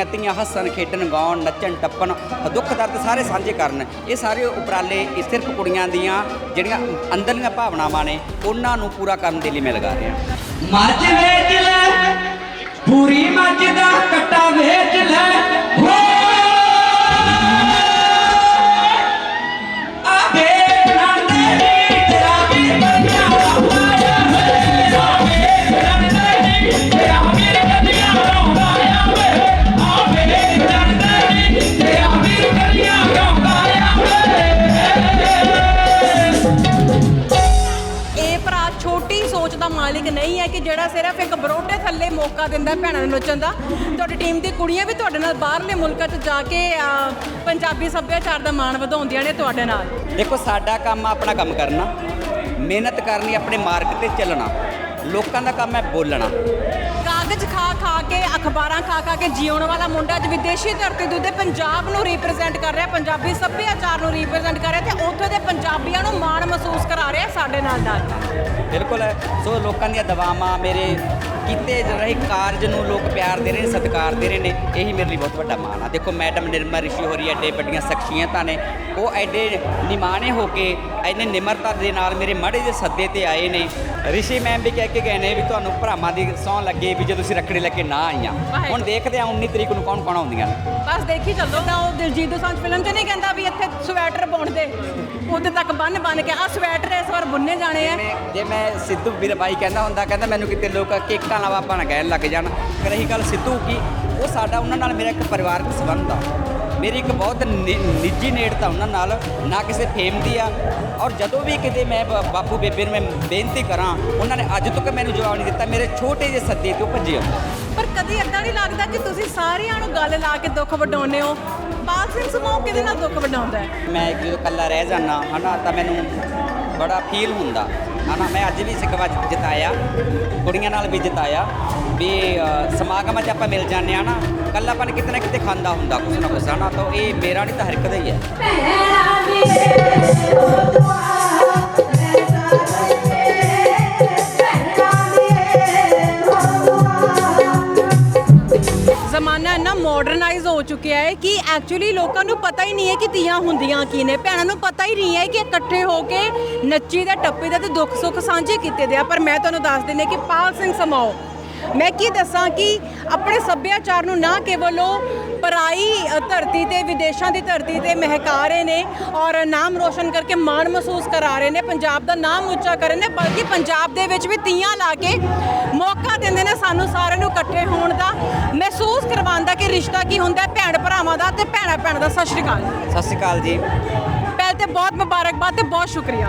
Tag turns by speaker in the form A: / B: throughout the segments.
A: ਮੇਰੀਆਂ ਧੀਆਂ ਹੱਸਣ, ਖੇਡਣ, ਗਾਉਣ, ਨੱਚਣ, ਟੱਪਣ, ਦੁੱਖ ਦਰਦ ਸਾਰੇ ਸਾਂਝੇ ਕਰਨ। ਇਹ ਸਾਰੇ ਉਪਰਾਲੇ ਇਹ ਸਿਰਫ ਕੁੜੀਆਂ ਦੀਆਂ ਜਿਹੜੀਆਂ ਅੰਦਰਲੀਆਂ ਭਾਵਨਾਵਾਂ ਨੇ, ਉਹਨਾਂ ਨੂੰ ਪੂਰਾ ਕਰਨ ਦੇ ਲਈ ਮੈਂ ਲਗਾ ਰਿਹਾ।
B: ਮੱਝ ਵੇਚ ਲੈ, ਪੂਰੀ ਮੱਝ ਦਾ ਕੱਟਾ ਵੇਚ ਲੈ ਹੋ
C: ਛੋਟੀ ਸੋਚ ਦਾ ਮਾਲਿਕ ਨਹੀਂ ਹੈ ਕਿ ਜਿਹੜਾ ਸਿਰਫ ਇੱਕ ਬਰੋਟੇ ਥੱਲੇ ਮੌਕਾ ਦਿੰਦਾ ਭੈਣਾਂ ਨੂੰ ਨੱਚਣ ਦਾ। ਤੁਹਾਡੀ ਟੀਮ ਦੀ ਕੁੜੀਆਂ ਵੀ ਤੁਹਾਡੇ ਨਾਲ ਬਾਹਰਲੇ ਮੁਲਕਾਂ 'ਚ ਜਾ ਕੇ ਪੰਜਾਬੀ ਸੱਭਿਆਚਾਰ ਦਾ ਮਾਣ ਵਧਾਉਂਦੀਆਂ ਨੇ ਤੁਹਾਡੇ ਨਾਲ।
A: ਦੇਖੋ, ਸਾਡਾ ਕੰਮ ਆਪਣਾ ਕੰਮ ਕਰਨਾ। ਮਿਹਨਤ ਕਰਨੀ, ਆਪਣੇ ਮਾਰਗ ਤੇ ਚੱਲਣਾ। ਲੋਕਾਂ ਦਾ ਕੰਮ ਹੈ ਬੋਲਣਾ।
C: ਕਾਗਜ਼ ਖਾ ਖਾ ਕੇ, ਅਖਬਾਰਾਂ ਖਾ ਖਾ ਕੇ ਜਿਉਣ ਵਾਲਾ ਮੁੰਡਾ ਅੱਜ ਵਿਦੇਸ਼ੀ ਧਰਤੀ ਦੇ ਉੱਤੇ ਪੰਜਾਬ ਨੂੰ ਰਿਪਰੈਜ਼ੈਂਟ ਕਰ ਰਿਹਾ, ਪੰਜਾਬੀ ਸੱਭਿਆਚਾਰ ਨੂੰ ਰਿਪਰੈਜ਼ੈਂਟ ਕਰ ਰਿਹਾ ਤੇ ਉੱਥੇ ਦੇ ਪੰਜਾਬੀਆਂ ਨੂੰ ਮਾਣ ਮਹਿਸੂਸ ਕਰਾ ਰਿਹਾ ਸਾਡੇ ਨਾਲ ਨਾਲ।
A: ਬਿਲਕੁਲ, ਸੋ ਲੋਕਾਂ ਦੀਆਂ ਦਵਾਵਾਂ, ਮੇਰੇ ਕੀਤੇ ਰਹੇ ਕਾਰਜ ਨੂੰ ਲੋਕ ਪਿਆਰ ਦੇ ਰਹੇ ਨੇ, ਸਤਿਕਾਰ ਦੇ ਰਹੇ ਨੇ, ਇਹੀ ਮੇਰੇ ਲਈ ਬਹੁਤ ਵੱਡਾ ਮਾਣ ਆ। ਦੇਖੋ, ਮੈਡਮ ਨਿਰਮਲ, ਰਿਸ਼ੀ ਹੋਰੀ ਐਡੇ ਵੱਡੀਆਂ ਸ਼ਖਸੀਅਤਾਂ ਨੇ, ਉਹ ਐਡੇ ਨਿਮਾਣੇ ਹੋ ਕੇ ਐਨੇ ਨਿਮਰਤਾ ਦੇ ਨਾਲ ਮੇਰੇ ਮਾੜੇ ਦੇ ਸੱਦੇ ਤੇ ਆਏ ਨੇ। ਰਿਸ਼ੀ ਮੈਮ ਵੀ ਕਹਿ ਕੇ ਗਏ ਨੇ ਵੀ ਤੁਹਾਨੂੰ ਭਰਾਵਾਂ ਦੀ ਸੌਂ ਲੱਗੇ ਵੀ ਜਦੋਂ ਤੁਸੀਂ ਰੱਖੜੀ ਲੈ ਕੇ ਨਾ ਆਈਆਂ। ਹੁਣ ਦੇਖਦੇ ਆ 19 ਤਰੀਕ ਨੂੰ ਕੌਣ ਕੌਣ ਆਉਂਦੀਆਂ ਨੇ।
C: ਬਸ ਦੇਖੀ ਚੱਲੋ। ਤਾਂ ਉਹ ਦਿਲਜੀਤ ਦੋਸਾਂਝ ਫਿਲਮ 'ਚ ਨਹੀਂ ਕਹਿੰਦਾ ਵੀ ਇੱਥੇ ਸਵੈਟਰ ਬੁਣ ਦੇ। ਉਹਦੇ ਤੱਕ ਬੰਨ ਬੰਨ ਕੇ ਆ ਸਵੈਟਰ ਇਸ ਵਾਰ ਬੁੰਨੇ ਜਾਣੇ ਆ।
A: ਜੇ ਮੈਂ ਸਿੱਧੂ ਵੀਰ ਬਾਈ ਕਹਿੰਦਾ ਹੁੰਦਾ ਕਹਿੰਦਾ ਮੈਨੂੰ ਕਿਤੇ ਲੋਕ ਕੇਕਾਂ ਲਾਵਾ ਬਣ ਕਹਿਣ ਲੱਗ ਜਾਣ। ਪਰ ਰਹੀ ਗੱਲ ਸਿੱਧੂ ਕੀ ਉਹ ਸਾਡਾ ਉਹਨਾਂ ਨਾਲ ਮੇਰਾ ਇੱਕ ਪਰਿਵਾਰਕ ਸੰਬੰਧ ਆ। ਮੇਰੀ ਇੱਕ ਬਹੁਤ ਨਿ- ਨਿੱਜੀ ਨੇੜਤਾ ਉਹਨਾਂ ਨਾਲ ਨਾ ਕਿਸੇ ਫੇਮ ਦੀ ਆ। ਔਰ ਜਦੋਂ ਵੀ ਕਿਤੇ ਮੈਂ ਬ- ਬਾਪੂ ਬੇਬੇ ਨੂੰ ਮੈਂ ਬੇਨਤੀ ਕਰਾਂ ਉਹਨਾਂ ਨੇ ਅੱਜ ਤੱਕ ਮੈਨੂੰ ਜਵਾਬ ਨਹੀਂ ਦਿੱਤਾ ਮੇਰੇ ਛੋਟੇ ਜਿਹੇ ਸੱਦੇ ਤੇ ਉਹ ਭੱਜੇ ਆਉਂਦੇ
C: ਪਰ ਕਦੀ ਏਦਾਂ ਨਹੀਂ ਲੱਗਦਾ ਕਿ ਤੁਸੀਂ ਸਾਰਿਆਂ ਨੂੰ ਗੱਲ ਲਾ ਕੇ ਦੁੱਖ ਵਡਾਉਂਦੇ ਹੋ। ਪਾਲ ਸਿੰਘ ਸਮੂਹ ਕਿਹਦੇ ਨਾਲ ਦੁੱਖ ਵਡਾਉਂਦਾ ਹੈ?
A: ਮੈਂ ਜਦੋਂ ਇਕੱਲਾ ਰਹਿ ਜਾਂਦਾ ਹਨਾ ਤਾਂ ਮੈਨੂੰ ਬੜਾ ਫੀਲ ਹੁੰਦਾ। ਹਨਾ ਮੈਂ ਅੱਜ ਵੀ ਸਿਕਵਾ ਜਿਤਾਇਆ, ਕੁੜੀਆਂ ਨਾਲ ਵੀ ਜਿਤਾਇਆ, ਵੀ ਸਮਾਗਮਾਂ 'ਚ ਆਪਾਂ ਮਿਲ ਜਾਂਦੇ ਆ ਨਾ ਇਕੱਲਾਪਨ ਕਿਤੇ ਨਾ ਕਿਤੇ ਖਾਂਦਾ ਹੁੰਦਾ, ਕੁਛ ਨਾ ਕੁਛ, ਹਨਾ? ਤਾਂ ਇਹ ਮੇਰਾ ਨਹੀਂ ਤਾਂ ਹਰਕਤ ਹੀ ਹੈ।
C: ਮਾਡਰਨਾਈਜ਼ ਹੋ ਚੁੱਕਿਆ ਹੈ ਕਿ ਐਕਚੁਅਲੀ ਲੋਕਾਂ ਨੂੰ ਪਤਾ ਹੀ ਨਹੀਂ ਹੈ ਕਿ ਤੀਆਂ ਹੁੰਦੀਆਂ ਕੀ ਨੇ। ਭੈਣਾਂ ਨੂੰ ਪਤਾ ਹੀ ਨਹੀਂ ਹੈ ਕਿ ਇਕੱਠੇ ਹੋ ਕੇ ਨੱਚੀ ਦਾ, ਟੱਪੀ ਦਾ ਤੇ ਦੁੱਖ ਸੁੱਖ ਸਾਂਝੇ ਕੀਤੇ ਦੇ ਆ। ਪਰ ਮੈਂ ਤੁਹਾਨੂੰ ਦੱਸ ਦਿੰਦੀ ਕਿ ਪਾਲ ਸਿੰਘ ਸਮਾਓ, ਮੈਂ ਕੀ ਦੱਸਾਂ ਕਿ ਆਪਣੇ ਸੱਭਿਆਚਾਰ ਨੂੰ ਨਾ ਕੇਵਲ ਉਹ ਪਰਾਈ ਧਰਤੀ ਤੇ ਵਿਦੇਸ਼ਾਂ ਦੀ ਧਰਤੀ ਤੇ ਮਹਿਕਾ ਰਹੇ ਨੇ ਔਰ ਨਾਮ ਰੋਸ਼ਨ ਕਰਕੇ ਮਾਣ ਮਹਿਸੂਸ ਕਰਾ ਰਹੇ ਨੇ। ਪੰਜਾਬ ਦਾ ਨਾਮ ਉੱਚਾ ਕਰ ਰਹੇ ਨੇ ਬਲਕਿ ਪੰਜਾਬ ਦੇ ਵਿੱਚ ਵੀ ਤੀਆਂ ਲਾ ਕੇ ਮੌਕਾ ਦਿੰਦੇ ਨੇ ਸਾਨੂੰ ਸਾਰਿਆਂ ਨੂੰ ਇਕੱਠੇ ਹੋਣ ਦਾ ਮਹਿਸੂਸ ਕਰਵਾਉਂਦਾ ਕਿ ਰਿਸ਼ਤਾ ਕੀ ਹੁੰਦਾ ਭੈਣ ਭਰਾਵਾਂ ਦਾ ਤੇ ਭੈਣਾ ਭੈਣ ਦਾ। ਸਤਿ ਸ਼੍ਰੀ ਅਕਾਲ
A: ਸਤਿ ਸ਼੍ਰੀ ਅਕਾਲ ਜੀ।
C: ਪਹਿਲ ਤੇ ਬਹੁਤ ਮੁਬਾਰਕਬਾਦ ਤੇ ਬਹੁਤ ਸ਼ੁਕਰੀਆ।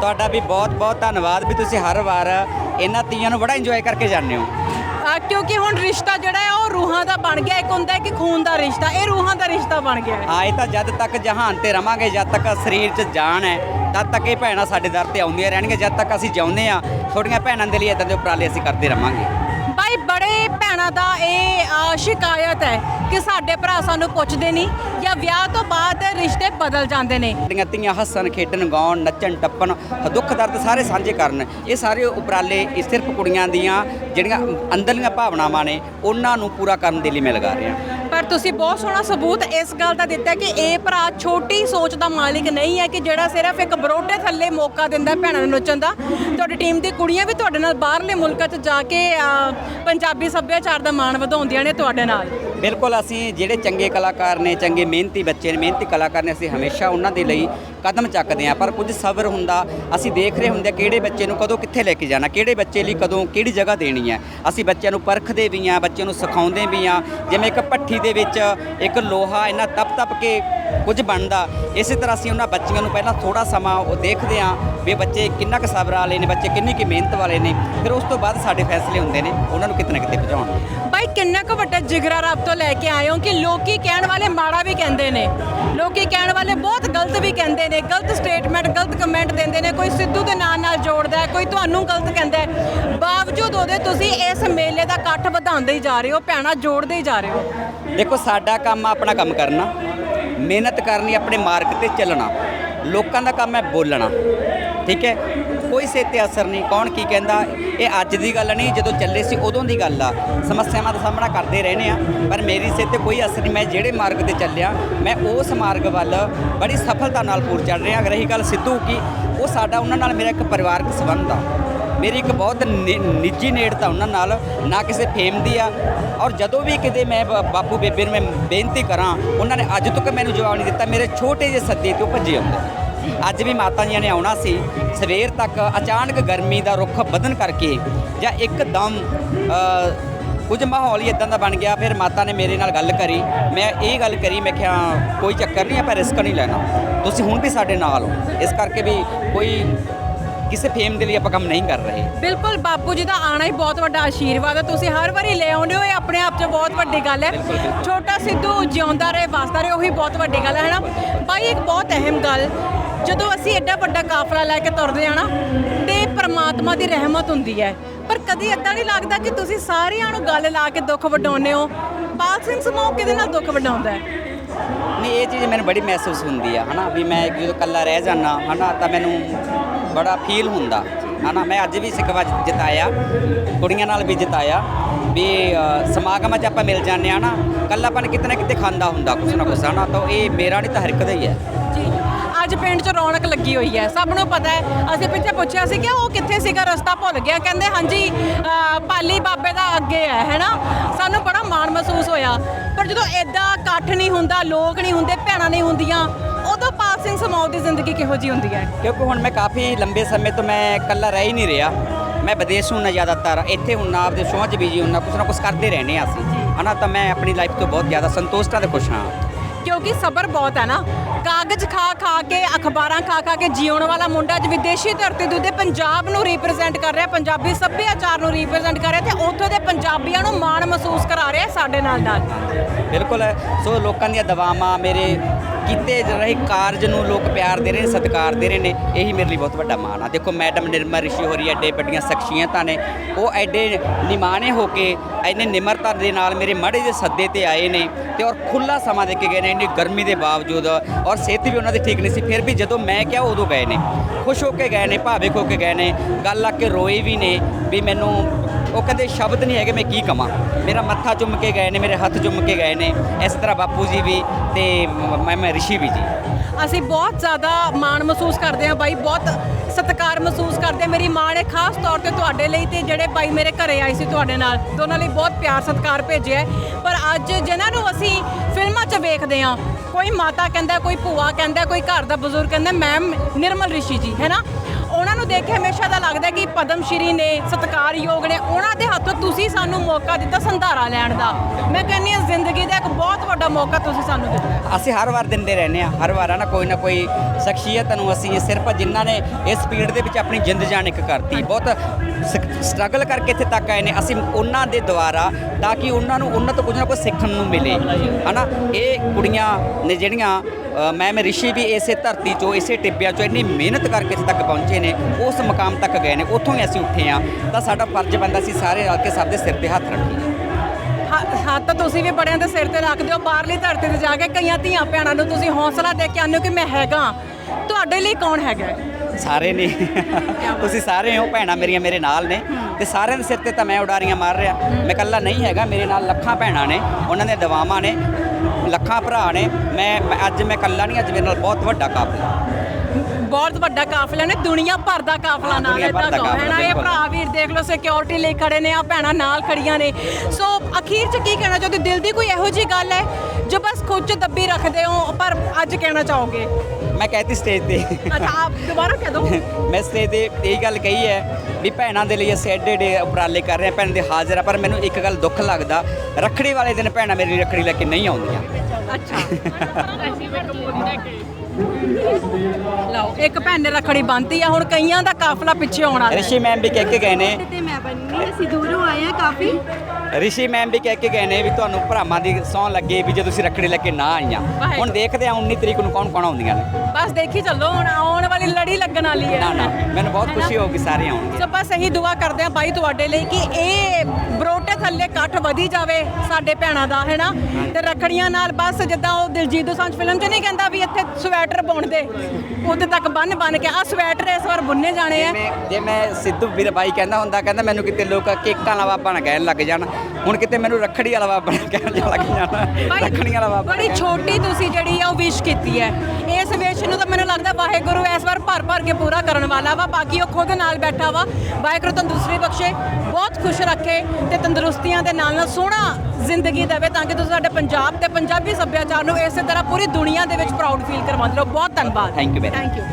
A: ਤੁਹਾਡਾ ਵੀ ਬਹੁਤ ਬਹੁਤ ਧੰਨਵਾਦ ਵੀ ਤੁਸੀਂ ਹਰ ਵਾਰ ਇਹਨਾਂ ਤੀਆਂ ਨੂੰ ਬੜਾ ਇੰਜੋਏ ਕਰਕੇ ਜਾਂਦੇ ਹੋ।
C: ਕਿਉਂਕਿ ਹੁਣ ਰਿਸ਼ਤਾ ਜਿਹੜਾ ਹੈ ਉਹ ਰੂਹਾਂ ਦਾ ਬਣ ਗਿਆ ਇੱਕ ਹੁੰਦਾ ਕਿ ਖੂਨ ਦਾ ਰਿਸ਼ਤਾ ਇਹ ਰੂਹਾਂ ਦਾ ਰਿਸ਼ਤਾ ਬਣ ਗਿਆ ਹੈ।
A: ਇਹ ਤਾਂ ਜਦ ਤੱਕ ਜਹਾਨ ਤੇ ਰਵਾਂਗੇ ਜਦ ਤੱਕ ਸਰੀਰ 'ਚ ਜਾਨ ਹੈ ਤਦ ਤੱਕ ਇਹ ਭੈਣਾਂ ਸਾਡੇ ਦਰ ਤੇ ਆਉਂਦੀਆਂ ਰਹਿਣਗੀਆਂ ਜਦ ਤੱਕ ਅਸੀਂ ਜਿਉਂਦੇ ਆ ਛੋਟੀਆਂ ਭੈਣਾਂ ਦੇ ਲਈ ਇਦਾਂ ਦੇ ਉਪਰਾਲੇ ਅਸੀਂ ਕਰਦੇ ਰਵਾਂਗੇ।
C: ਬਾਈ ਬੜੇ ਭੈਣਾਂ ਦਾ ਇਹ ਸ਼ਿਕਾਇਤ ਹੈ ਕਿ ਸਾਡੇ ਭਰਾ ਸਾਨੂੰ ਪੁੱਛਦੇ ਨਹੀਂ ਜਾਂ ਵਿਆਹ ਤੋਂ ਬਾਅਦ ਰਿਸ਼ਤੇ ਬਦਲ ਜਾਂਦੇ ਨੇ।
A: ਸਾਡੀਆਂ ਧੀਆਂ ਹੱਸਣ ਖੇਡਣ ਗਾਉਣ ਨੱਚਣ ਟੱਪਣ ਦੁੱਖ ਦਰਦ ਸਾਰੇ ਸਾਂਝੇ ਕਰਨ। ਇਹ ਸਾਰੇ ਉਪਰਾਲੇ ਸਿਰਫ ਕੁੜੀਆਂ ਦੀਆਂ ਜਿਹੜੀਆਂ ਅੰਦਰਲੀਆਂ ਭਾਵਨਾਵਾਂ ਨੇ ਉਹਨਾਂ ਨੂੰ ਪੂਰਾ ਕਰਨ ਦੇ ਲਈ ਮੈਂ ਲਗਾ ਰਿਹਾ।
C: ਪਰ ਤੁਸੀਂ ਬਹੁਤ ਸੋਹਣਾ ਸਬੂਤ ਇਸ ਗੱਲ ਦਾ ਦਿੱਤਾ ਕਿ ਇਹ ਭਰਾ ਛੋਟੀ ਸੋਚ ਦਾ ਮਾਲਿਕ ਨਹੀਂ ਹੈ ਕਿ ਜਿਹੜਾ ਸਿਰਫ ਇੱਕ ਬਰੋਟੇ ਥੱਲੇ ਮੌਕਾ ਦਿੰਦਾ ਭੈਣਾਂ ਨੂੰ ਨੱਚਣ ਦਾ। ਤੁਹਾਡੀ ਟੀਮ ਦੀ ਕੁੜੀਆਂ ਵੀ ਤੁਹਾਡੇ ਨਾਲ ਬਾਹਰਲੇ ਮੁਲਕਾਂ 'ਚ ਜਾ ਕੇ ਪੰਜਾਬੀ ਸੱਭਿਆਚਾਰ ਦਾ ਮਾਣ ਵਧਾਉਂਦੀਆਂ ਨੇ ਤੁਹਾਡੇ ਨਾਲ।
A: ਬਿਲਕੁਲ ਅਸੀਂ ਜਿਹੜੇ ਚੰਗੇ ਕਲਾਕਾਰ ਨੇ, ਚੰਗੇ ਮਿਹਨਤੀ ਬੱਚੇ ਨੇ, ਮਿਹਨਤੀ ਕਲਾਕਾਰ ਨੇ, ਅਸੀਂ ਹਮੇਸ਼ਾ ਉਹਨਾਂ ਦੇ ਲਈ ਕਦਮ ਚੱਕਦੇ ਹਾਂ। ਪਰ ਕੁਝ ਸਬਰ ਹੁੰਦਾ, ਅਸੀਂ ਦੇਖ ਰਹੇ ਹੁੰਦੇ ਹਾਂ ਕਿਹੜੇ ਬੱਚੇ ਨੂੰ ਕਦੋਂ ਕਿੱਥੇ ਲੈ ਕੇ ਜਾਣਾ, ਕਿਹੜੇ ਬੱਚੇ ਲਈ ਕਦੋਂ ਕਿਹੜੀ ਜਗ੍ਹਾ ਦੇਣੀ ਹੈ। ਅਸੀਂ ਬੱਚਿਆਂ ਨੂੰ ਪਰਖਦੇ ਵੀ ਹਾਂ, ਬੱਚਿਆਂ ਨੂੰ ਸਿਖਾਉਂਦੇ ਵੀ ਹਾਂ। ਜਿਵੇਂ ਇੱਕ ਭੱਠੀ ਦੇ ਵਿੱਚ ਇੱਕ ਲੋਹਾ ਇੰਨਾ ਤਪ ਤਪ ਕੇ ਕੁਝ ਬਣਦਾ, ਇਸੇ ਤਰ੍ਹਾਂ ਅਸੀਂ ਉਹਨਾਂ ਬੱਚਿਆਂ ਨੂੰ ਪਹਿਲਾਂ ਥੋੜਾ ਸਮਾਂ ਉਹ ਦੇਖਦੇ ਹਾਂ ਵੀ ਬੱਚੇ ਕਿੰਨਾ ਕੁ ਸਬਰ ਵਾਲੇ ਨੇ, ਬੱਚੇ ਕਿੰਨੀ ਕੁ ਮਿਹਨਤ ਵਾਲੇ ਨੇ। ਫਿਰ ਉਸ ਤੋਂ ਬਾਅਦ ਸਾਡੇ ਫੈਸਲੇ ਹੁੰਦੇ ਨੇ, ਉਹਨਾਂ ਨੂੰ ਕਿਤੇ ਨਾ ਕਿਤੇ ਪਹੁੰਚਾਉਣ
C: ਕਿੰਨਾ ਕੁ ਵੱਡਾ ਜਿਗਰਾ ਰੱਬ ਤੋਂ ਲੈ ਕੇ ਆਏ ਹੋ ਕਿ ਲੋਕੀ ਕਹਿਣ ਵਾਲੇ ਮਾੜਾ ਵੀ ਕਹਿੰਦੇ ਨੇ। ਲੋਕੀ ਕਹਿਣ ਵਾਲੇ ਬਹੁਤ ਗਲਤ ਵੀ ਕਹਿੰਦੇ ਨੇ। ਗਲਤ ਸਟੇਟਮੈਂਟ ਗਲਤ ਕਮੈਂਟ ਦਿੰਦੇ ਨੇ। ਕੋਈ ਸਿੱਧੂ ਦੇ ਨਾਂ ਨਾਲ ਜੋੜਦਾ ਕੋਈ ਤੁਹਾਨੂੰ ਗਲਤ ਕਹਿੰਦਾ ਬਾਵਜੂਦ ਉਹਦੇ ਤੁਸੀਂ ਇਸ ਮੇਲੇ ਦਾ ਇਕੱਠ ਵਧਾਉਂਦੇ ਹੀ ਜਾ ਰਹੇ ਹੋ, ਭੈਣਾਂ ਜੋੜਦੇ ਹੀ ਜਾ ਰਹੇ ਹੋ।
A: ਦੇਖੋ, ਸਾਡਾ ਕੰਮ ਆਪਣਾ ਕੰਮ ਕਰਨਾ। ਮਿਹਨਤ ਕਰਨੀ ਆਪਣੇ ਮਾਰਗ ਤੇ ਚੱਲਣਾ। ਲੋਕਾਂ ਦਾ ਕੰਮ ਹੈ ਬੋਲਣਾ। ਠੀਕ ਹੈ? ਕੋਈ ਸਿਹਤ ਤੇ ਅਸਰ ਨਹੀਂ, ਕੌਣ ਕੀ ਕਹਿੰਦਾ, ਇਹ ਅੱਜ ਦੀ ਗੱਲ ਨਹੀਂ, ਜਦੋਂ ਚੱਲੇ ਸੀ ਉਦੋਂ ਦੀ ਗੱਲ ਆ। ਸਮੱਸਿਆਵਾਂ ਦਾ ਸਾਹਮਣਾ ਕਰਦੇ ਰਹਿੰਦੇ ਆ, ਪਰ ਮੇਰੀ ਸਿਹਤ ਤੇ ਕੋਈ ਅਸਰ ਨਹੀਂ, ਮੈਂ ਜਿਹੜੇ ਮਾਰਗ ਤੇ ਚੱਲਿਆ, ਮੈਂ ਉਸ ਮਾਰਗ ਵੱਲ ਬੜੀ ਸਫਲਤਾ ਨਾਲ ਪੂਰ ਚੱਲ ਰਿਹਾ। ਅਗਰ ਰਹੀ ਗੱਲ ਸਿੱਧੂ ਕੀ, ਉਹ ਸਾਡਾ, ਉਹਨਾਂ ਨਾਲ ਮੇਰਾ ਇੱਕ ਪਰਿਵਾਰਕ ਸੰਬੰਧ ਆ। ਮੇਰੀ ਇੱਕ ਬਹੁਤ ਨਿ- ਨਿੱਜੀ ਨੇੜਤਾ ਉਹਨਾਂ ਨਾਲ, ਨਾ ਕਿਸੇ ਫੇਮ ਦੀ ਆ। ਔਰ ਜਦੋਂ ਵੀ ਕਿਤੇ ਮੈਂ ਬ- ਬਾਪੂ ਬੇਬੇ ਨੂੰ ਮੈਂ ਬੇਨਤੀ ਕਰਾਂ, ਉਹਨਾਂ ਨੇ ਅੱਜ ਤੱਕ ਮੈਨੂੰ ਜਵਾਬ ਨਹੀਂ ਦਿੱਤਾ। ਮੇਰੇ ਛੋਟੇ ਜਿਹੇ ਸੱਦੇ ਤੇ ਉਹ ਭੱਜੇ ਆਉਂਦੇ। ਅੱਜ ਵੀ ਮਾਤਾ ਜੀਆਂ ਨੇ ਆਉਣਾ ਸੀ। ਸਵੇਰ ਤੱਕ ਅਚਾਨਕ ਗਰਮੀ ਦਾ ਰੁੱਖ ਵਧਣ ਕਰਕੇ ਜਾਂ ਇੱਕਦਮ ਕੁਝ ਮਾਹੌਲ ਹੀ ਇਦਾਂ ਦਾ ਬਣ ਗਿਆ। ਫਿਰ ਮਾਤਾ ਨੇ ਮੇਰੇ ਨਾਲ ਗੱਲ ਕਰੀ। ਮੈਂ ਇਹ ਗੱਲ ਕਰੀ ਮੈਂ ਕਿਹਾ ਕੋਈ ਚੱਕਰ ਨਹੀਂ ਆਪਾਂ ਰਿਸਕ ਨਹੀਂ ਲੈਣਾ। ਤੁਸੀਂ ਹੁਣ ਵੀ ਸਾਡੇ ਨਾਲ ਹੋ। ਇਸ ਕਰਕੇ ਵੀ ਕੋਈ ਕਿਸੇ ਫੇਮ ਦੇ ਲਈ ਆਪਾਂ ਕੰਮ ਨਹੀਂ ਕਰ ਰਹੇ।
C: ਬਿਲਕੁਲ ਬਾਪੂ ਜੀ ਦਾ ਆਣਾ ਹੀ ਬਹੁਤ ਵੱਡਾ ਆਸ਼ੀਰਵਾਦ ਹੈ ਤੁਸੀਂ ਹਰ ਵਾਰੀ ਲੈ ਆਉਂਦੇ ਹੋ ਇਹ ਆਪਣੇ ਆਪ 'ਚ ਬਹੁਤ ਵੱਡੀ ਗੱਲ ਹੈ। ਛੋਟਾ ਸਿੱਧੂ ਜਿਉਂਦਾ ਰਹੇ ਵਸਦਾ ਰਹੇ ਉਹੀ ਬਹੁਤ ਵੱਡੀ ਗੱਲ ਹੈ ਨਾ? ਬਾਈ ਇੱਕ ਬਹੁਤ ਅਹਿਮ ਗੱਲ ਜਦੋਂ ਅਸੀਂ ਐਡਾ ਵੱਡਾ ਕਾਫਲਾ ਲੈ ਕੇ ਤੁਰਦੇ ਆ ਨਾ, ਤੇ ਪਰਮਾਤਮਾ ਦੀ ਰਹਿਮਤ ਹੁੰਦੀ ਹੈ। ਪਰ ਕਦੀ ਏਦਾਂ ਨਹੀਂ ਲੱਗਦਾ ਕਿ ਤੁਸੀਂ ਸਾਰਿਆਂ ਨੂੰ ਗੱਲ ਲਾ ਕੇ ਦੁੱਖ ਵਡਾਉਂਦੇ ਹੋ। ਪਾਲ ਸਿੰਘ ਸਮੂਹ ਕਿਹਦੇ ਨਾਲ ਦੁੱਖ ਵਡਾਉਂਦਾ ਹੈ?
A: ਨਹੀਂ, ਇਹ ਚੀਜ਼ ਮੈਨੂੰ ਬੜੀ ਮਹਿਸੂਸ ਹੁੰਦੀ ਆ, ਹਨਾ? ਵੀ ਮੈਂ ਜਦੋਂ ਇਕੱਲਾ ਰਹਿ ਜਾਂਦਾ, ਹਨਾ, ਤਾਂ ਮੈਨੂੰ ਬੜਾ ਫੀਲ ਹੁੰਦਾ, ਹਨਾ? ਮੈਂ ਅੱਜ ਵੀ ਸਿੱਕਵਾ ਜਿ- ਜਿਤਾਇਆ, ਕੁੜੀਆਂ ਨਾਲ ਵੀ ਜਿਤਾਇਆ, ਵੀ ਸਮਾਗਮਾਂ 'ਚ ਆਪਾਂ ਮਿਲ ਜਾਂਦੇ ਆ ਨਾ ਇਕੱਲਾਪਨ ਕਿਤੇ ਨਾ ਕਿਤੇ ਖਾਂਦਾ ਹੁੰਦਾ ਕੁਛ ਨਾ ਕੁਛ, ਹਨਾ? ਤਾਂ ਇਹ ਮੇਰਾ ਨਹੀਂ ਤਾਂ ਹਰ ਹੀ ਹੈ।
C: ਅੱਜ ਪਿੰਡ 'ਚ ਰੌਣਕ ਲੱਗੀ ਹੋਈ ਹੈ। ਸਭ ਨੂੰ ਪਤਾ ਹੈ। ਅਸੀਂ ਪਿੱਛੇ ਪੁੱਛਿਆ ਸੀ ਕਿ ਉਹ ਕਿੱਥੇ ਸੀਗਾ? ਰਸਤਾ ਭੁੱਲ ਗਿਆ। ਕਹਿੰਦੇ ਹਾਂਜੀ ਪਾਲੀ ਬਾਬੇ ਦਾ ਅੱਗੇ ਹੈ। ਹੈਨਾ? ਸਾਨੂੰ ਬੜਾ ਮਾਣ ਮਹਿਸੂਸ ਹੋਇਆ। ਪਰ ਜਦੋਂ ਐਡਾ ਇਕੱਠ ਨਹੀਂ ਹੁੰਦਾ ਲੋਕ ਨਹੀਂ ਹੁੰਦੇ ਭੈਣਾਂ ਨਹੀਂ ਹੁੰਦੀਆਂ ਉਦੋਂ ਪਾਲ ਸਿੰਘ ਸਮੌ ਦੀ ਜ਼ਿੰਦਗੀ ਕਿਹੋ ਜੀ ਹੁੰਦੀ ਹੈ?
A: ਕਿਉਂਕਿ ਹੁਣ ਮੈਂ ਕਾਫੀ ਲੰਬੇ ਸਮੇਂ ਤੋਂ ਮੈਂ ਇਕੱਲਾ ਰਹਿ ਹੀ ਨਹੀਂ ਰਿਹਾ। ਮੈਂ ਵਿਦੇਸ਼ ਹੁੰਨਾ ਜ਼ਿਆਦਾਤਰ ਇੱਥੇ ਹੁੰਨਾ ਆਪਦੇ ਸ਼ੋਆਂ 'ਚ ਬਿਜ਼ੀ ਹੁੰਨਾ ਕੁਛ ਨਾ ਕੁਛ ਕਰਦੇ ਰਹਿੰਦੇ ਹਾਂ ਅਸੀਂ। ਹਨਾ ਤਾਂ ਮੈਂ ਆਪਣੀ ਲਾਈਫ ਤੋਂ ਬਹੁਤ ਜ਼ਿਆਦਾ ਸੰਤੁਸ਼ਟ ਹਾਂ ਤੇ ਖੁਸ਼ ਹਾਂ।
C: ਕਿਉਂਕਿ ਸਬਰ ਬਹੁਤ ਹੈ ਨਾ। ਕਾਗਜ਼ ਖਾ ਖਾ ਕੇ, ਅਖਬਾਰਾਂ ਖਾ ਖਾ ਕੇ ਜਿਉਣ ਵਾਲਾ ਮੁੰਡਾ ਅੱਜ ਵਿਦੇਸ਼ੀ ਧਰਤੀ ਦੇ ਉੱਤੇ ਪੰਜਾਬ ਨੂੰ ਰਿਪਰੈਜ਼ੈਂਟ ਕਰ ਰਿਹਾ, ਪੰਜਾਬੀ ਸੱਭਿਆਚਾਰ ਨੂੰ ਰਿਪਰੈਜ਼ੈਂਟ ਕਰ ਰਿਹਾ ਤੇ ਉੱਥੋਂ ਦੇ ਪੰਜਾਬੀਆਂ ਨੂੰ ਮਾਣ ਮਹਿਸੂਸ ਕਰਾ ਰਿਹਾ ਸਾਡੇ ਨਾਲ ਨਾਲ
A: ਬਿਲਕੁਲ, ਸੋ ਲੋਕਾਂ ਦੀਆਂ ਦਵਾਵਾਂ ਮੇਰੇ ਕੀਤੇ ਜਾ ਰਹੇ ਕਾਰਜ ਨੂੰ ਲੋਕ ਪਿਆਰ ਦੇ ਰਹੇ ਨੇ, ਸਤਿਕਾਰ ਦੇ ਰਹੇ ਨੇ, ਇਹੀ ਮੇਰੇ ਲਈ ਬਹੁਤ ਵੱਡਾ ਮਾਣ ਆ। ਦੇਖੋ, ਮੈਡਮ ਨਿਰਮਲ ਰਿਸ਼ੀ ਹੋਰੀ ਐਡੇ ਵੱਡੀਆਂ ਸ਼ਖਸੀਅਤਾਂ ਨੇ, ਉਹ ਐਡੇ ਨਿਮਾਣੇ ਹੋ ਕੇ ਐਨੇ ਨਿਮਰਤਾ ਦੇ ਨਾਲ ਮੇਰੇ ਮਾੜੇ ਦੇ ਸੱਦੇ ਤੇ ਆਏ ਨੇ ਤੇ ਔਰ ਖੁੱਲਾ ਸਮਾਂ ਦੇ ਕੇ ਗਏ ਨੇ, ਇੰਨੀ ਗਰਮੀ ਦੇ ਬਾਵਜੂਦ ਔਰ ਸਿਹਤ ਵੀ ਉਹਨਾਂ ਦੀ ਠੀਕ ਨਹੀਂ ਸੀ, ਫਿਰ ਵੀ ਜਦੋਂ ਮੈਂ ਕਿਹਾ ਉਦੋਂ ਗਏ ਨੇ, ਖੁਸ਼ ਹੋ ਕੇ ਗਏ ਨੇ, ਭਾਵਿਕ ਹੋ ਕੇ ਗਏ ਨੇ, ਗੱਲ ਆ ਕੇ ਰੋਏ ਵੀ ਨੇ ਵੀ ਮੈਨੂੰ ਉਹ ਕਹਿੰਦੇ ਸ਼ਬਦ ਨਹੀਂ ਹੈਗੇ, ਮੈਂ ਕੀ ਕਵਾਂ? ਮੇਰਾ ਮੱਥਾ ਚੁੰਮ ਕੇ ਗਏ ਨੇ, ਮੇਰੇ ਹੱਥ ਚੁੰਮ ਕੇ ਗਏ ਨੇ। ਇਸ ਤਰ੍ਹਾਂ ਬਾਪੂ ਜੀ ਵੀ ਤੇ ਮ- ਮੈਂ ਮੈਂ ਰਿਸ਼ੀ ਵੀ ਜੀ।
C: ਅਸੀਂ ਬਹੁਤ ਜ਼ਿਆਦਾ ਮਾਣ ਮਹਿਸੂਸ ਕਰਦੇ ਹਾਂ ਬਾਈ, ਬਹੁਤ ਸਤਿਕਾਰ ਮਹਿਸੂਸ ਕਰਦੇ ਮੇਰੀ ਮਾਂ ਨੇ ਖਾਸ ਤੌਰ ਤੇ ਤੁਹਾਡੇ ਲਈ ਤੇ ਜਿਹੜੇ ਬਾਈ ਮੇਰੇ ਘਰੇ ਆਏ ਸੀ ਤੁਹਾਡੇ ਨਾਲ, ਦੋਨਾਂ ਲਈ ਬਹੁਤ ਪਿਆਰ ਸਤਿਕਾਰ ਭੇਜਿਆ ਪਰ ਅੱਜ ਜਿਨ੍ਹਾਂ ਨੂੰ ਅਸੀਂ ਫਿਲਮਾਂ 'ਚ ਵੇਖਦੇ ਹਾਂ, ਕੋਈ ਮਾਤਾ ਕਹਿੰਦਾ, ਕੋਈ ਭੂਆ ਕਹਿੰਦਾ, ਕੋਈ ਘਰ ਦਾ ਬਜ਼ੁਰਗ ਕਹਿੰਦਾ, ਮੈਮ, ਨਿਰਮਲ ਰਿਸ਼ੀ ਜੀ ਹੈ ਨਾ? ਉਹਨਾਂ ਨੂੰ ਦੇਖ ਕੇ ਹਮੇਸ਼ਾ ਦਾ ਲੱਗਦਾ ਕਿ ਪਦਮ ਸ਼੍ਰੀ ਨੇ ਸਤਿਕਾਰਯੋਗ ਨੇ ਉਹਨਾਂ ਦੇ ਹੱਥੋਂ ਤੁਸੀਂ ਸਾਨੂੰ ਮੌਕਾ ਦਿੱਤਾ ਸੰਧਾਰਾ ਲੈਣ ਦਾ। ਮੈਂ ਕਹਿੰਦੀ ਹਾਂ ਜ਼ਿੰਦਗੀ ਦਾ ਇੱਕ ਬਹੁਤ ਵੱਡਾ ਮੌਕਾ ਤੁਸੀਂ ਸਾਨੂੰ ਦਿੱਤਾ
A: ਅਸੀਂ ਹਰ ਵਾਰ ਦਿੰਦੇ ਰਹਿੰਦੇ ਆ ਹਰ ਵਾਰ ਆ ਨਾ ਕੋਈ ਨਾ ਕੋਈ ਸ਼ਖਸੀਅਤ ਨੂੰ ਅਸੀਂ ਸਿਰਫ ਜਿਨ੍ਹਾਂ ਨੇ ਇਸ ਸਪੀਡ ਦੇ ਵਿੱਚ ਆਪਣੀ ਜਿੰਦ ਜਾਨ ਇੱਕ ਕਰਤੀ। ਬਹੁਤ ਸਟਰਗਲ ਕਰਕੇ ਇੱਥੇ ਤੱਕ ਆਏ ਨੇ। ਅਸੀਂ ਉਹਨਾਂ ਦੇ ਦੁਆਰਾ ਤਾਂ ਕਿ ਉਹਨਾਂ ਨੂੰ ਉਹਨਾਂ ਤੋਂ ਕੁਝ ਨਾ ਕੁਝ ਸਿੱਖਣ ਨੂੰ ਮਿਲੇ। ਹਨਾ? ਇਹ ਕੁੜੀਆਂ ਨੇ ਜਿਹੜੀਆਂ ਮੈਂ ਮੈਂ ਰਿਸ਼ੀ ਵੀ ਇਸੇ ਧਰਤੀ ਚੋਂ ਇਸੇ ਟਿੱਬਿਆਂ ਚੋਂ ਇੰਨੀ ਮਿਹਨਤ ਕਰਕੇ ਇੱਥੇ ਤੱਕ ਪਹੁੰਚੇ ਨੇ ਉਸ ਮਕਾਮ ਤੱਕ ਗਏ ਨੇ ਉੱਥੋਂ ਹੀ ਅਸੀਂ ਉੱਠੇ ਆ ਤਾਂ ਸਾਡਾ ਫਰਜ਼ ਬਣਦਾ ਸੀ ਸਾਰੇ ਰਲ ਕੇ ਸਭ ਦੇ ਸਿਰ ਤੇ ਹੱਥ ਰੱਖੀਏ।
C: ਹੱਥ ਤਾਂ ਤੁਸੀਂ ਵੀ ਬੜਿਆਂ ਦੇ ਸਿਰ ਤੇ ਰੱਖਦੇ ਹੋ ਬਾਹਰਲੀ ਧਰਤੀ ਤੇ ਜਾ ਕੇ ਕਈਆਂ ਧੀਆਂ ਭੈਣਾਂ ਨੂੰ ਤੁਸੀਂ ਹੌਸਲਾ ਦੇ ਕੇ ਆਉਂਦੇ ਹੋ ਕਿ ਮੈਂ ਹੈਗਾ। ਤੁਹਾਡੇ ਲਈ ਕੌਣ ਹੈਗਾ?
A: ਸਾਰੇ ਨੇ। ਤੁਸੀਂ ਸਾਰੇ ਹੋ ਭੈਣਾਂ ਮੇਰੀਆਂ ਮੇਰੇ ਨਾਲ ਨੇ। ਤੇ ਸਾਰਿਆਂ ਦੇ ਸਿਰ ਤੇ ਤਾਂ ਮੈਂ ਉਡਾਰੀਆਂ ਮਾਰ ਰਿਹਾ। ਮੈਂ ਇਕੱਲਾ ਨਹੀਂ ਹੈਗਾ ਮੇਰੇ ਨਾਲ ਲੱਖਾਂ ਭੈਣਾਂ ਨੇ ਉਹਨਾਂ ਦੀਆਂ ਦਵਾਵਾਂ ਨੇ ਲੱਖਾਂ ਭਰਾ ਨੇ। ਮੈਂ ਮੈਂ- ਅੱਜ ਮੈਂ ਇਕੱਲਾ ਨਹੀਂ ਅੱਜ ਮੇਰੇ ਨਾਲ ਬਹੁਤ ਵੱਡਾ ਕਾਫਲਾ
C: ਬਹੁਤ ਵੱਡਾ ਕਾਫਲਾ ਨੇ ਦੁਨੀਆ ਭਰ ਦਾ ਕਾਫਲਾ ਨਾਲ ਇਦਾਂ
A: ਦਾ
C: ਕਹੋ ਹੈ ਨਾ ਇਹ। ਭਰਾ ਵੀਰ ਦੇਖ ਲਓ ਸਿਕਿਉਰਿਟੀ ਲਈ ਖੜੇ ਨੇ ਆ ਭੈਣਾਂ ਨਾਲ ਖੜੀਆਂ ਨੇ। ਸੋ ਅਖੀਰ ਚ ਕੀ ਕਹਿਣਾ ਚਾਹੁੰਦੇ ਦਿਲ ਦੀ ਕੋਈ ਇਹੋ ਜੀ ਗੱਲ ਹੈ ਜੋ ਬਸ ਖੁਦ ਚ ਦੱਬੀ ਰੱਖਦੇ ਹੋ ਪਰ ਅੱਜ ਕਹਿਣਾ ਚਾਹੋਗੇ?
A: ਮੈਂ ਕਹਿਤੀ ਸਟੇਜ ਤੇ।
C: ਅੱਛਾ ਆਪ ਦੁਬਾਰਾ ਕਹਿ ਦਿਓ
A: ਮੈਂ ਸਟੇਜ ਤੇ ਇਹ ਗੱਲ ਕਹੀ ਹੈ ਵੀ ਭੈਣਾਂ ਦੇ ਲਈ ਅਸੀਂ ਐਡੇ ਡੇ ਉਪਰਾਲੇ ਕਰ ਰਹੇ ਹਾਂ ਭੈਣ ਦੇ ਹਾਜ਼ਰ ਆ ਪਰ ਮੈਨੂੰ ਇੱਕ ਗੱਲ ਦੁੱਖ ਲੱਗਦਾ ਰੱਖੜੀ ਵਾਲੇ ਦਿਨ ਭੈਣਾਂ ਮੇਰੀ ਰੱਖੜੀ ਲੈ ਕੇ ਨਹੀਂ ਆਉਂਦੀਆਂ।
C: ਲਓ ਇੱਕ ਭੈਣ ਨੇ ਰੱਖੜੀ ਬੰਨਤੀ ਆ ਹੁਣ ਕਈਆਂ ਦਾ ਕਾਫਲਾ ਪਿੱਛੇ ਆਉਣਾ
A: ਰਿਸ਼ੀ ਮੈਮ ਵੀ ਕਹਿ ਕੇ ਗਏ ਨੇ।
D: ਤੇ ਮੈਂ ਬੰਨੀ ਅਸੀਂ ਦੂਰੋਂ ਆਏ ਆ ਕਾਫੀ।
A: ਰਿਸ਼ੀ ਮੈਮ ਵੀ ਕਹਿ ਕੇ ਗਏ ਨੇ ਵੀ ਤੁਹਾਨੂੰ ਭਰਾਵਾਂ ਦੀ ਸੌਂ ਲੱਗੇ ਵੀ ਜੇ ਤੁਸੀਂ ਰੱਖੜੀ ਲੈ ਕੇ ਨਾ ਆਈਆਂ। ਹੁਣ ਦੇਖਦੇ ਆ 19 ਤਰੀਕ ਨੂੰ ਕੌਣ ਕੌਣ ਆਉਂਦੀਆਂ ਨੇ।
C: ਬਸ ਦੇਖੀ ਚੱਲੋ ਹੁਣ ਆਉਣ ਵਾਲੀ ਲੜੀ ਲੱਗਣ ਵਾਲੀ ਹੈ।
A: ਨਾ ਨਾ ਮੈਨੂੰ ਬਹੁਤ? ਖੁਸ਼ੀ ਹੋਊਗੀ ਸਾਰੇ ਆਉਣਗੇ।
C: ਸੋ ਬਸ ਇਹੀ ਦੁਆ ਕਰਦੇ ਆ ਬਾਈ ਤੁਹਾਡੇ ਲਈ ਕਿ ਇਹ ਬਰੋਟੇ ਥੱਲੇ ਇਕੱਠ ਵਧੀ ਜਾਵੇ ਸਾਡੇ ਭੈਣਾਂ ਦਾ ਹੈ ਨਾ? ਤੇ ਰੱਖੜੀਆਂ ਨਾਲ ਬਸ ਜਿੱਦਾਂ ਉਹ ਦਿਲਜੀਤ ਦੋਸਾਂਝ ਫਿਲਮ 'ਚ ਨਹੀਂ ਕਹਿੰਦਾ ਵੀ ਇੱਥੇ ਸਵੈਟਰ ਸਵੈਟਰ ਬੁਣਦੇ ਉਹਦੇ ਤੱਕ ਬੰਨ ਬੰਨ ਕੇ ਆ ਸਵੈਟਰ ਇਸ ਵਾਰ ਬੁੰਨੇ ਜਾਣੇ ਆ।
A: ਮੈਂ ਜੇ ਮੈਂ ਸਿੱਧੂ ਵੀਰ ਬਾਈ ਕਹਿੰਦਾ ਹੁੰਦਾ ਕਹਿੰਦਾ ਮੈਨੂੰ ਕਿਤੇ ਲੋਕ ਕੇਕਾਂ ਵਾਲਾ ਬਾਬਾ ਨਾ ਕਹਿਣ ਲੱਗ ਜਾਣ। ਹੁਣ ਕਿਤੇ ਮੈਨੂੰ ਰੱਖੜੀ ਵਾਲਾ ਬਾਬਾ ਨਾ ਕਹਿਣ ਲੱਗ ਜਾਣਾ।
C: ਭਾਈ,
A: ਰੱਖੜੀ ਵਾਲਾ ਬਾਬਾ
C: ਬੜੀ ਛੋਟੀ ਤੁਸੀਂ ਜਿਹੜੀ ਆ ਉਹ ਵਿਸ਼ ਕੀਤੀ ਹੈ। ਇਸ ਵਿਸ਼ ਨੂੰ ਤਾਂ ਮੈਨੂੰ ਲੱਗਦਾ ਵਾਹਿਗੁਰੂ ਇਸ ਵਾਰ ਭਰ ਭਰ ਕੇ ਪੂਰਾ ਕਰਨ ਵਾਲਾ ਵਾ ਬਾਕੀ ਉਹ ਖੁਦ ਨਾਲ ਬੈਠਾ ਵਾ। ਵਾਹਿਗੁਰੂ ਤੰਦਰੁਸਤੀ ਬਖਸ਼ੇ ਬਹੁਤ ਖੁਸ਼ ਰੱਖੇ ਤੇ ਤੰਦਰੁਸਤੀਆਂ ਦੇ ਨਾਲ ਨਾਲ ਸੋਹਣਾ ਜ਼ਿੰਦਗੀ ਦੇਵੇ ਤਾਂ ਕਿ ਤੁਸੀਂ ਸਾਡੇ ਪੰਜਾਬ ਤੇ ਪੰਜਾਬੀ ਸੱਭਿਆਚਾਰ ਨੂੰ ਇਸੇ ਤਰ੍ਹਾਂ ਪੂਰੀ ਦੁਨੀਆ ਦੇ ਵਿੱਚ ਪ੍ਰਾਊਡ ਫੀਲ ਕਰਵਾਉਂਦੇ ਰਹੋ। ਬਹੁਤ ਧੰਨਵਾਦ।
A: Thank you
C: thank you